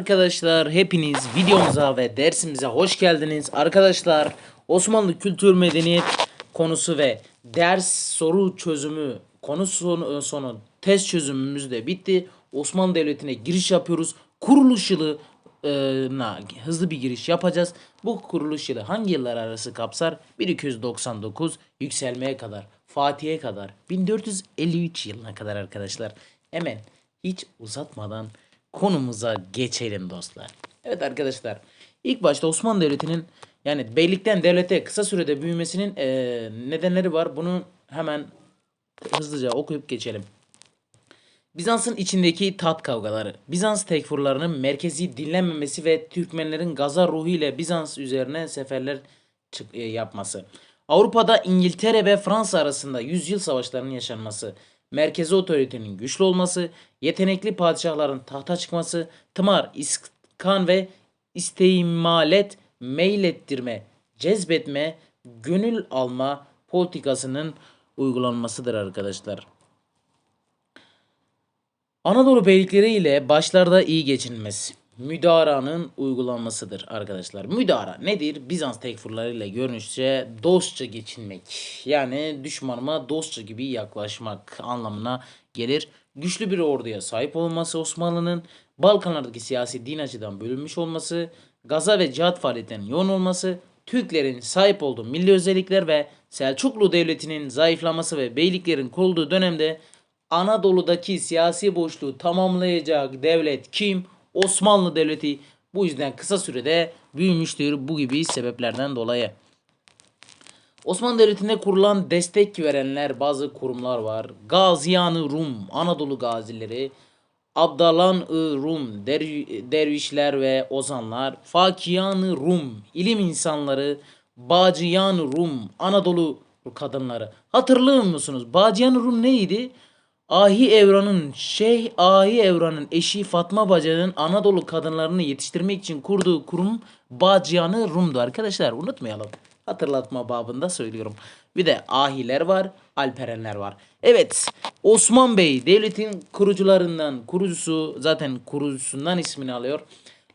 Arkadaşlar hepiniz videomuza ve dersimize hoş geldiniz. Arkadaşlar Osmanlı kültür medeniyet konusu ve ders soru çözümü konu sonu, sonu test çözümümüz de bitti. Osmanlı Devleti'ne giriş yapıyoruz. Kuruluş yılı e, na hızlı bir giriş yapacağız. Bu kuruluş yılı hangi yıllar arası kapsar? 1299 yükselmeye kadar, Fatih'e kadar, 1453 yılına kadar arkadaşlar. Hemen hiç uzatmadan konumuza geçelim dostlar. Evet arkadaşlar. ilk başta Osmanlı Devleti'nin yani beylikten devlete kısa sürede büyümesinin eee, nedenleri var. Bunu hemen hızlıca okuyup geçelim. Bizans'ın içindeki tat kavgaları, Bizans tekfurlarının merkezi dinlenmemesi ve Türkmenlerin gaza ruhu ile Bizans üzerine seferler e, yapması. Avrupa'da İngiltere ve Fransa arasında yüzyıl savaşlarının yaşanması, merkezi otoritenin güçlü olması, yetenekli padişahların tahta çıkması, tımar, iskan ve istimalet, meylettirme, cezbetme, gönül alma politikasının uygulanmasıdır arkadaşlar. Anadolu beylikleri ile başlarda iyi geçinmesi. Müdaranın uygulanmasıdır arkadaşlar. Müdara nedir? Bizans tekfurlarıyla görünüşçe dostça geçinmek. Yani düşmanıma dostça gibi yaklaşmak anlamına gelir. Güçlü bir orduya sahip olması Osmanlı'nın Balkanlardaki siyasi din açıdan bölünmüş olması, gaza ve cihat faaliyetlerinin yoğun olması, Türklerin sahip olduğu milli özellikler ve Selçuklu Devleti'nin zayıflaması ve beyliklerin kurulduğu dönemde Anadolu'daki siyasi boşluğu tamamlayacak devlet kim? Osmanlı Devleti. Bu yüzden kısa sürede büyümüştür bu gibi sebeplerden dolayı. Osmanlı Devleti'nde kurulan destek verenler bazı kurumlar var. Gaziyan-ı Rum, Anadolu gazileri, Abdalan-ı Rum, der- dervişler ve ozanlar, Fakiyan-ı Rum, ilim insanları, Bağcıyan-ı Rum, Anadolu kadınları. Hatırlıyor musunuz? Bağcıyan-ı Rum neydi? Ahi Evran'ın, Şeyh Ahi Evran'ın eşi Fatma Bacı'nın Anadolu kadınlarını yetiştirmek için kurduğu kurum Bağcıyan-ı Rum'du arkadaşlar. Unutmayalım. Hatırlatma babında söylüyorum. Bir de ahiler var, alperenler var. Evet, Osman Bey devletin kurucularından, kurucusu zaten kurucusundan ismini alıyor.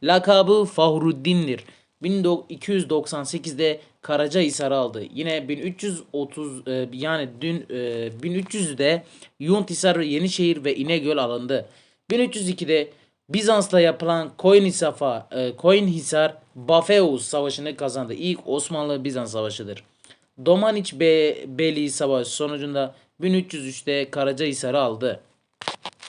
Lakabı Fahruddin'dir. 1298'de Karacahisar'ı aldı. Yine 1330 e, yani dün e, 1300'de Yuntisar, Yenişehir ve İnegöl alındı. 1302'de Bizans'la yapılan Koyunhisar, e, Koyunhisar Bafeus Savaşı'nı kazandı. İlk Osmanlı-Bizans Savaşı'dır. Domaniç Be Beyliği Savaşı sonucunda 1303'te Karacahisar'ı aldı.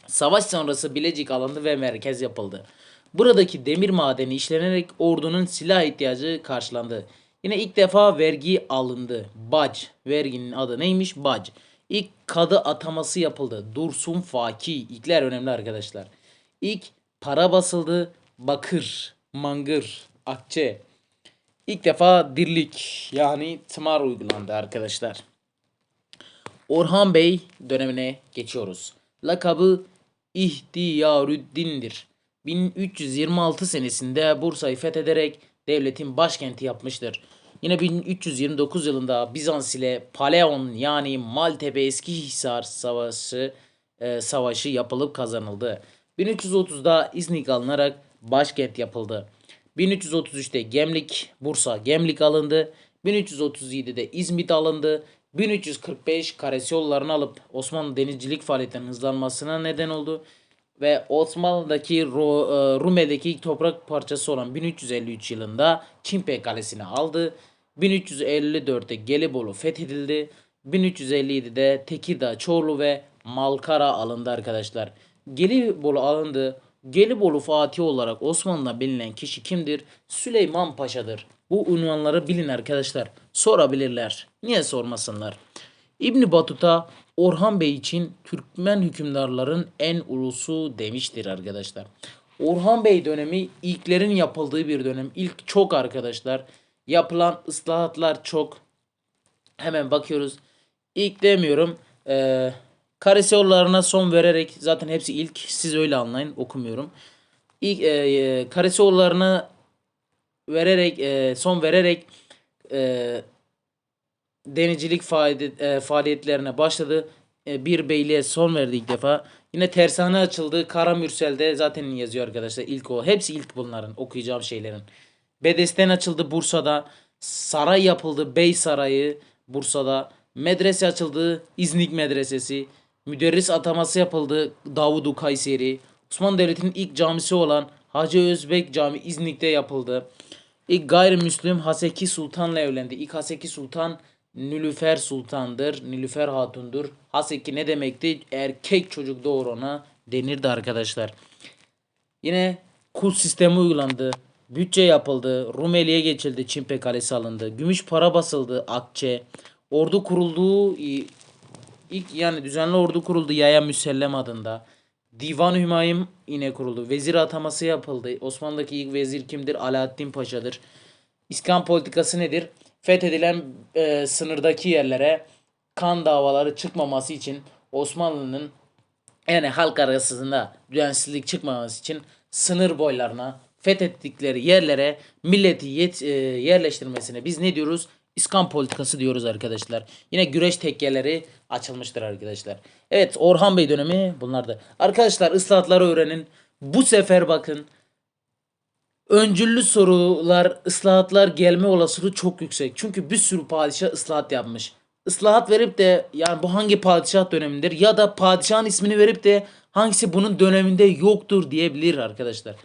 Savaş sonrası Bilecik alındı ve merkez yapıldı. Buradaki demir madeni işlenerek ordunun silah ihtiyacı karşılandı. Yine ilk defa vergi alındı. Bac. Verginin adı neymiş? Bac. İlk kadı ataması yapıldı. Dursun Faki. İlkler önemli arkadaşlar. İlk para basıldı. Bakır, mangır, akçe. İlk defa dirlik yani tımar uygulandı arkadaşlar. Orhan Bey dönemine geçiyoruz. Lakabı İhtiyarüddin'dir. 1326 senesinde Bursa'yı fethederek devletin başkenti yapmıştır. Yine 1329 yılında Bizans ile Paleon yani Maltepe Eskihisar Savaşı e, savaşı yapılıp kazanıldı. 1330'da İznik alınarak başkent yapıldı. 1333'te Gemlik, Bursa, Gemlik alındı. 1337'de İzmit alındı. 1345 karesi yollarını alıp Osmanlı denizcilik faaliyetlerinin hızlanmasına neden oldu. Ve Osmanlı'daki e, Rume'deki ilk toprak parçası olan 1353 yılında Çimpe Kalesi'ni aldı. 1354'te Gelibolu fethedildi. 1357'de Tekirdağ, Çorlu ve Malkara alındı arkadaşlar. Gelibolu alındı. Gelibolu Fatih olarak Osmanlı'da bilinen kişi kimdir? Süleyman Paşa'dır. Bu unvanları bilin arkadaşlar. Sorabilirler. Niye sormasınlar? İbn Batuta Orhan Bey için Türkmen hükümdarların en ulusu demiştir arkadaşlar. Orhan Bey dönemi ilklerin yapıldığı bir dönem. İlk çok arkadaşlar. Yapılan ıslahatlar çok. Hemen bakıyoruz. İlk demiyorum. Eee karesi yollarına son vererek zaten hepsi ilk. Siz öyle anlayın. Okumuyorum. İlk eee karesi yollarına vererek eee, son vererek eee denizcilik e, faaliyetlerine başladı. E, bir beyliğe son verdi ilk defa. Yine tersane açıldı. Karamürsel'de zaten yazıyor arkadaşlar. İlk o. Hepsi ilk bunların okuyacağım şeylerin. Bedesten açıldı Bursa'da. Saray yapıldı. Bey Sarayı Bursa'da. Medrese açıldı. İznik Medresesi. Müderris ataması yapıldı. Davudu Kayseri. Osmanlı Devleti'nin ilk camisi olan Hacı Özbek Cami İznik'te yapıldı. İlk gayrimüslim Haseki Sultan'la evlendi. İlk Haseki Sultan Nülüfer Sultan'dır. Nülüfer Hatun'dur. Haseki ne demekti? Erkek çocuk doğurana denirdi arkadaşlar. Yine kul sistemi uygulandı. Bütçe yapıldı. Rumeli'ye geçildi. Çimpe Kalesi alındı. Gümüş para basıldı. Akçe. Ordu kurulduğu ilk yani düzenli ordu kuruldu. Yaya Müsellem adında. Divan Hümayun yine kuruldu. Vezir ataması yapıldı. Osmanlı'daki ilk vezir kimdir? Alaaddin Paşa'dır. İskan politikası nedir? Fethedilen e, sınırdaki yerlere kan davaları çıkmaması için Osmanlı'nın yani halk arasında düzensizlik çıkmaması için sınır boylarına fethettikleri yerlere milleti yet, e, yerleştirmesine biz ne diyoruz? İskan politikası diyoruz arkadaşlar. Yine güreş tekkeleri açılmıştır arkadaşlar. Evet Orhan Bey dönemi bunlardı. Arkadaşlar ıslahatları öğrenin. Bu sefer bakın öncüllü sorular, ıslahatlar gelme olasılığı çok yüksek. Çünkü bir sürü padişah ıslahat yapmış. Islahat verip de yani bu hangi padişah dönemindir ya da padişahın ismini verip de hangisi bunun döneminde yoktur diyebilir arkadaşlar.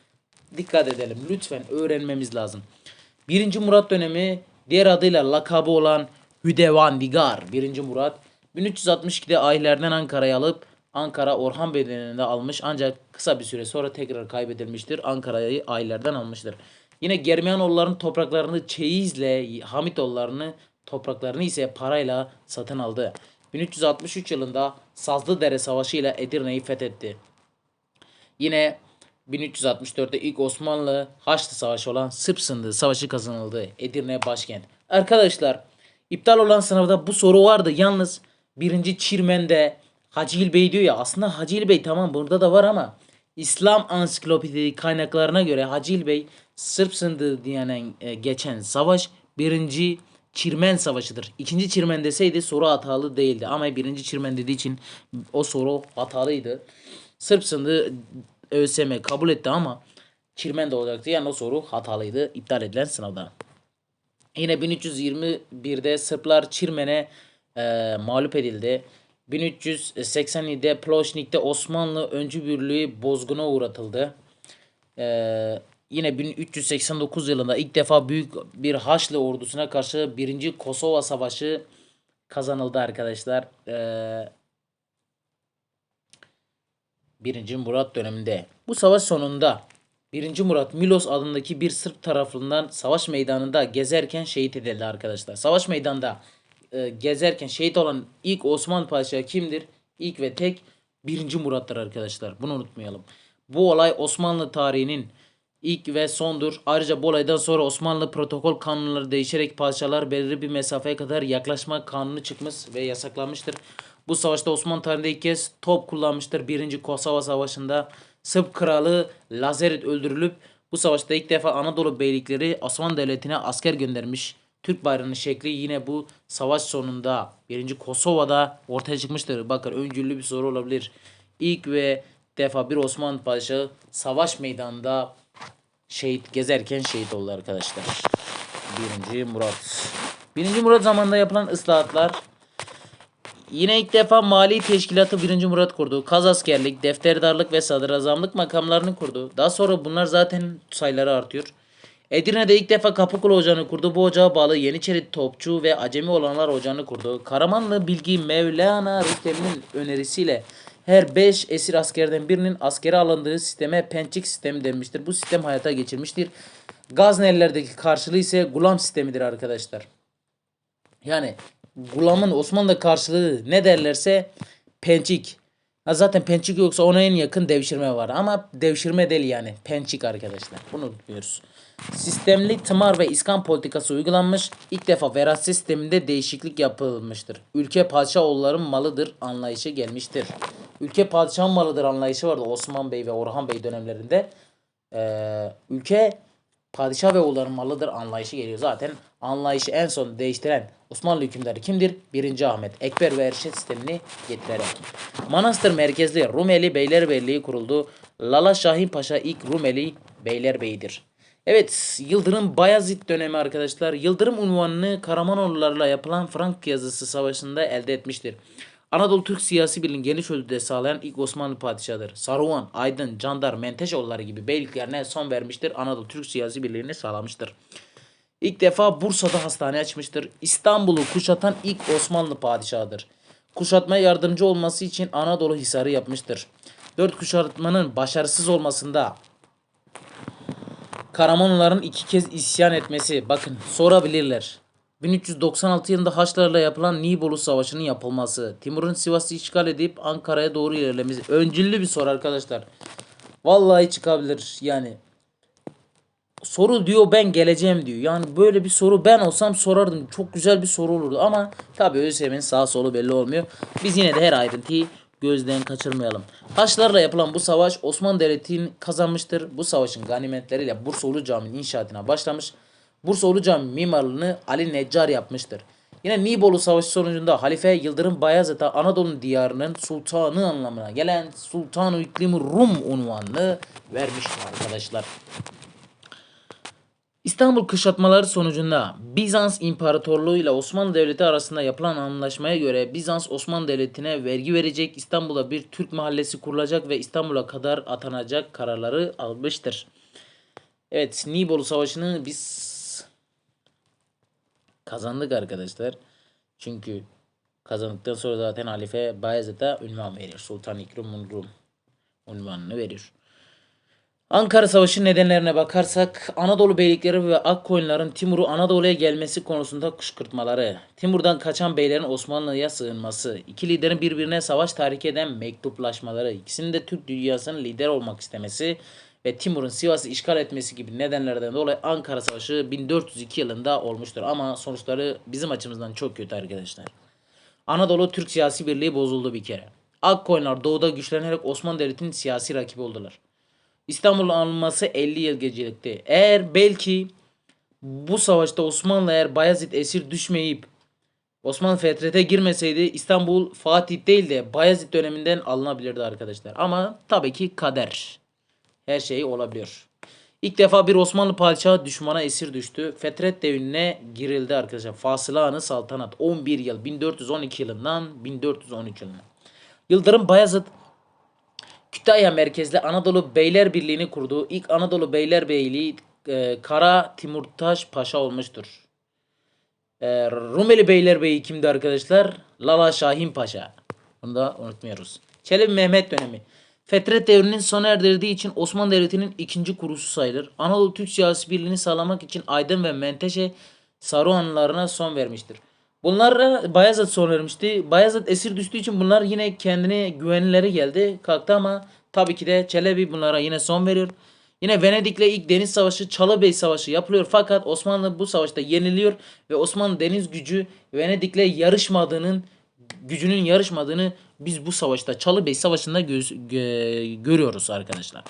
Dikkat edelim lütfen öğrenmemiz lazım. 1. Murat dönemi diğer adıyla lakabı olan Hüdevandigar 1. Murat 1362'de Ayler'den Ankara'ya alıp Ankara Orhan Bey döneminde almış ancak kısa bir süre sonra tekrar kaybedilmiştir. Ankara'yı Ayler'den almıştır. Yine Germiyanoğulların topraklarını çeyizle Hamitoğullarını topraklarını ise parayla satın aldı. 1363 yılında Sazlıdere Savaşı ile Edirne'yi fethetti. Yine 1364'te ilk Osmanlı Haçlı Savaşı olan Sırp Sındığı Savaşı kazanıldı. Edirne başkent. Arkadaşlar iptal olan sınavda bu soru vardı. Yalnız birinci Çirmen'de Hacı İlbey diyor ya aslında Hacı İlbey tamam burada da var ama İslam ansiklopedi kaynaklarına göre Hacı İlbey Sırp Sındığı diyenen e, geçen savaş birinci Çirmen Savaşı'dır. İkinci Çirmen deseydi soru hatalı değildi ama birinci Çirmen dediği için o soru hatalıydı. Sırp sındığı ÖSYM kabul etti ama Çirmen de olacaktı. Yani o soru hatalıydı. iptal edilen sınavda. Yine 1321'de Sırplar Çirmen'e e, mağlup edildi. 1387'de Ploşnik'te Osmanlı öncü birliği bozguna uğratıldı. E, yine 1389 yılında ilk defa büyük bir Haçlı ordusuna karşı 1. Kosova Savaşı kazanıldı arkadaşlar. E, 1. Murat döneminde. Bu savaş sonunda 1. Murat Milos adındaki bir Sırp tarafından savaş meydanında gezerken şehit edildi arkadaşlar. Savaş meydanında e, gezerken şehit olan ilk Osmanlı Padişahı kimdir? İlk ve tek 1. Murat'tır arkadaşlar. Bunu unutmayalım. Bu olay Osmanlı tarihinin ilk ve sondur. Ayrıca bu olaydan sonra Osmanlı protokol kanunları değişerek padişahlar belirli bir mesafeye kadar yaklaşma kanunu çıkmış ve yasaklanmıştır. Bu savaşta Osmanlı tarihinde ilk kez top kullanmıştır. 1. Kosova Savaşı'nda Sırp kralı Lazaret öldürülüp bu savaşta ilk defa Anadolu beylikleri Osmanlı Devleti'ne asker göndermiş. Türk bayrağının şekli yine bu savaş sonunda 1. Kosova'da ortaya çıkmıştır. Bakın öncüllü bir soru olabilir. İlk ve defa bir Osmanlı padişahı savaş meydanında şehit gezerken şehit oldu arkadaşlar. 1. Murat. 1. Murat zamanında yapılan ıslahatlar Yine ilk defa mali teşkilatı 1. Murat kurdu. Kaz askerlik, defterdarlık ve sadrazamlık makamlarını kurdu. Daha sonra bunlar zaten sayıları artıyor. Edirne'de ilk defa Kapıkulu Ocağı'nı kurdu. Bu ocağa bağlı Yeniçeri Topçu ve Acemi olanlar Ocağı'nı kurdu. Karamanlı Bilgi Mevlana Rüstem'in önerisiyle her 5 esir askerden birinin askere alındığı sisteme pençik sistemi denmiştir. Bu sistem hayata geçirmiştir. Gaznelilerdeki karşılığı ise gulam sistemidir arkadaşlar. Yani gulamın Osmanlı karşılığı ne derlerse pençik. Ha zaten pençik yoksa ona en yakın devşirme var. Ama devşirme değil yani. Pençik arkadaşlar. Bunu unutmuyoruz. Sistemli tımar ve iskan politikası uygulanmış. İlk defa veraset sisteminde değişiklik yapılmıştır. Ülke padişah oğulların malıdır anlayışı gelmiştir. Ülke padişahın malıdır anlayışı vardı Osman Bey ve Orhan Bey dönemlerinde. Ee, ülke padişah ve oğulların malıdır anlayışı geliyor. Zaten anlayışı en son değiştiren Osmanlı hükümdarı kimdir? 1. Ahmet Ekber ve Erşet sistemini getirerek. Manastır merkezli Rumeli Beylerbeyliği kuruldu. Lala Şahin Paşa ilk Rumeli Beylerbeyidir. Evet, Yıldırım Bayezid dönemi arkadaşlar. Yıldırım unvanını Karamanoğullarla yapılan Frank yazısı savaşında elde etmiştir. Anadolu Türk siyasi birliğini geniş ölçüde sağlayan ilk Osmanlı padişahıdır. Saruhan, Aydın, Candar, Menteşoğulları gibi beyliklerine son vermiştir. Anadolu Türk siyasi birliğini sağlamıştır. İlk defa Bursa'da hastane açmıştır. İstanbul'u kuşatan ilk Osmanlı padişahıdır. Kuşatmaya yardımcı olması için Anadolu Hisarı yapmıştır. Dört kuşatmanın başarısız olmasında Karamanlıların iki kez isyan etmesi. Bakın sorabilirler. 1396 yılında Haçlarla yapılan Nibolu Savaşı'nın yapılması. Timur'un Sivas'ı işgal edip Ankara'ya doğru ilerlemesi. Öncüllü bir soru arkadaşlar. Vallahi çıkabilir yani. Soru diyor ben geleceğim diyor. Yani böyle bir soru ben olsam sorardım. Çok güzel bir soru olurdu ama tabii ÖSYM'nin sağ solu belli olmuyor. Biz yine de her ayrıntıyı gözden kaçırmayalım. Haçlarla yapılan bu savaş Osmanlı Devleti'nin kazanmıştır. Bu savaşın ganimetleriyle Bursa Ulu Camii'nin inşaatına başlamış. Bursa Ulu Camii mimarlığını Ali Neccar yapmıştır. Yine Nibolu Savaşı sonucunda Halife Yıldırım Bayezid'e Anadolu diyarının sultanı anlamına gelen Sultan-ı Rum unvanını vermiştir arkadaşlar. İstanbul kuşatmaları sonucunda Bizans İmparatorluğu ile Osmanlı Devleti arasında yapılan anlaşmaya göre Bizans Osmanlı Devleti'ne vergi verecek, İstanbul'a bir Türk mahallesi kurulacak ve İstanbul'a kadar atanacak kararları almıştır. Evet, Nibolu Savaşı'nı biz kazandık arkadaşlar. Çünkü kazandıktan sonra zaten Halife Bayezid'e ünvan veriyor. Sultan İkrim Rum unvanını veriyor. Ankara Savaşı nedenlerine bakarsak Anadolu beylikleri ve Akkoyunların Timur'u Anadolu'ya gelmesi konusunda kışkırtmaları, Timur'dan kaçan beylerin Osmanlı'ya sığınması, iki liderin birbirine savaş tahrik eden mektuplaşmaları, ikisinin de Türk dünyasının lider olmak istemesi ve Timur'un Sivas'ı işgal etmesi gibi nedenlerden dolayı Ankara Savaşı 1402 yılında olmuştur. Ama sonuçları bizim açımızdan çok kötü arkadaşlar. Anadolu Türk siyasi birliği bozuldu bir kere. Akkoyunlar doğuda güçlenerek Osmanlı Devleti'nin siyasi rakibi oldular. İstanbul'un alınması 50 yıl gecikti. Eğer belki bu savaşta Osmanlı eğer Bayezid esir düşmeyip Osmanlı fethrete girmeseydi İstanbul Fatih değil de Bayezid döneminden alınabilirdi arkadaşlar. Ama tabii ki kader. Her şey olabiliyor. İlk defa bir Osmanlı padişahı düşmana esir düştü. Fetret devrine girildi arkadaşlar. Fasılanı saltanat 11 yıl 1412 yılından 1413 yılına. Yıldırım Bayezid Kütahya merkezli Anadolu Beyler Birliği'ni kurduğu ilk Anadolu Beylerbeyliği e, Kara Timurtaş Paşa olmuştur. E, Rumeli Beylerbeyi kimdi arkadaşlar? Lala Şahin Paşa. Bunu da unutmuyoruz. Çelebi Mehmet dönemi. Fetret devrinin sona erdirdiği için Osmanlı Devleti'nin ikinci kurusu sayılır. Anadolu Türk siyasi birliğini sağlamak için Aydın ve Menteşe Saruhanlarına son vermiştir. Bunlara Bayezid son vermişti. Bayezid esir düştüğü için bunlar yine kendine güvenlileri geldi. Kalktı ama tabii ki de Çelebi bunlara yine son veriyor. Yine Venedik'le ilk deniz savaşı Çalıbey Savaşı yapılıyor. Fakat Osmanlı bu savaşta yeniliyor ve Osmanlı deniz gücü Venedik'le yarışmadığının gücünün yarışmadığını biz bu savaşta Çalıbey Savaşı'nda göz, gö- görüyoruz arkadaşlar.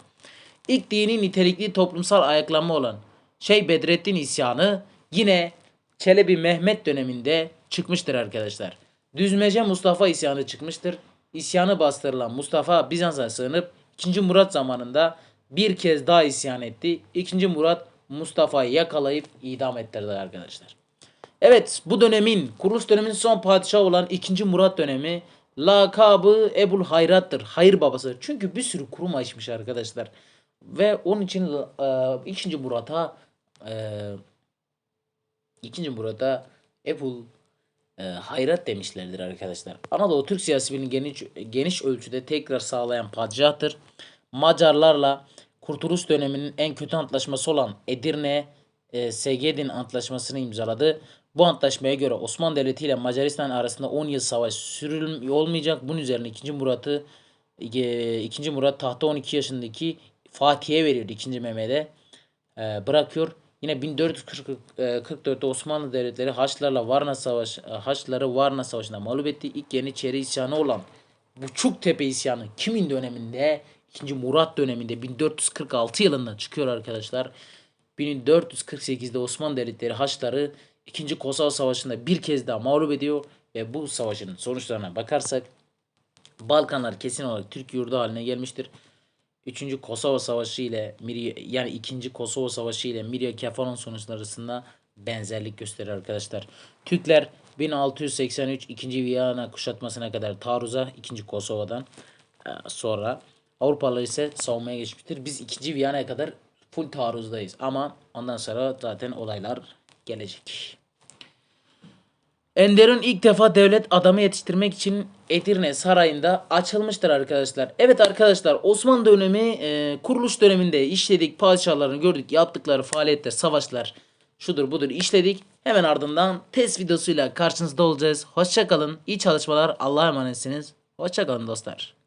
İlk dini nitelikli toplumsal ayaklanma olan Şey Bedrettin isyanı yine Çelebi Mehmet döneminde çıkmıştır arkadaşlar. Düzmece Mustafa isyanı çıkmıştır. İsyanı bastırılan Mustafa Bizans'a sığınıp 2. Murat zamanında bir kez daha isyan etti. 2. Murat Mustafa'yı yakalayıp idam ettirdi arkadaşlar. Evet bu dönemin kuruluş döneminin son padişahı olan 2. Murat dönemi lakabı Ebul Hayrat'tır. Hayır babası. Çünkü bir sürü kurum açmış arkadaşlar. Ve onun için e, 2. Murat'a e, İkinci Murat'a Ebul e, hayrat demişlerdir arkadaşlar. Anadolu Türk siyasi geniş, geniş ölçüde tekrar sağlayan padişahtır. Macarlarla Kurtuluş döneminin en kötü antlaşması olan Edirne e, Segedin antlaşmasını imzaladı. Bu antlaşmaya göre Osmanlı Devleti ile Macaristan arasında 10 yıl savaş sürül olmayacak. Bunun üzerine 2. Murat'ı e, 2. Murat tahta 12 yaşındaki Fatih'e veriyordu 2. Mehmet'e. E, bırakıyor. Yine 1444'te Osmanlı Devletleri Haçlarla Varna Savaş e, Haçlıları Varna Savaşı'nda mağlup etti. İlk Yeniçeri isyanı olan Buçuktepe isyanı kimin döneminde? 2. Murat döneminde 1446 yılında çıkıyor arkadaşlar. 1448'de Osmanlı Devletleri Haçları 2. Kosova Savaşı'nda bir kez daha mağlup ediyor ve bu savaşın sonuçlarına bakarsak Balkanlar kesin olarak Türk yurdu haline gelmiştir. 3. Kosova Savaşı ile yani 2. Kosova Savaşı ile Mirya Kefalon sonuçları arasında benzerlik gösterir arkadaşlar. Türkler 1683 2. Viyana kuşatmasına kadar taarruza 2. Kosova'dan e, sonra Avrupalılar ise savunmaya geçmiştir. Biz 2. Viyana'ya kadar full taarruzdayız ama ondan sonra zaten olaylar gelecek. Enderun ilk defa devlet adamı yetiştirmek için Edirne Sarayı'nda açılmıştır arkadaşlar. Evet arkadaşlar Osmanlı dönemi e, kuruluş döneminde işledik. Padişahlarını gördük. Yaptıkları faaliyetler, savaşlar şudur budur işledik. Hemen ardından test videosuyla karşınızda olacağız. Hoşçakalın. İyi çalışmalar. Allah'a emanetsiniz. Hoşçakalın dostlar.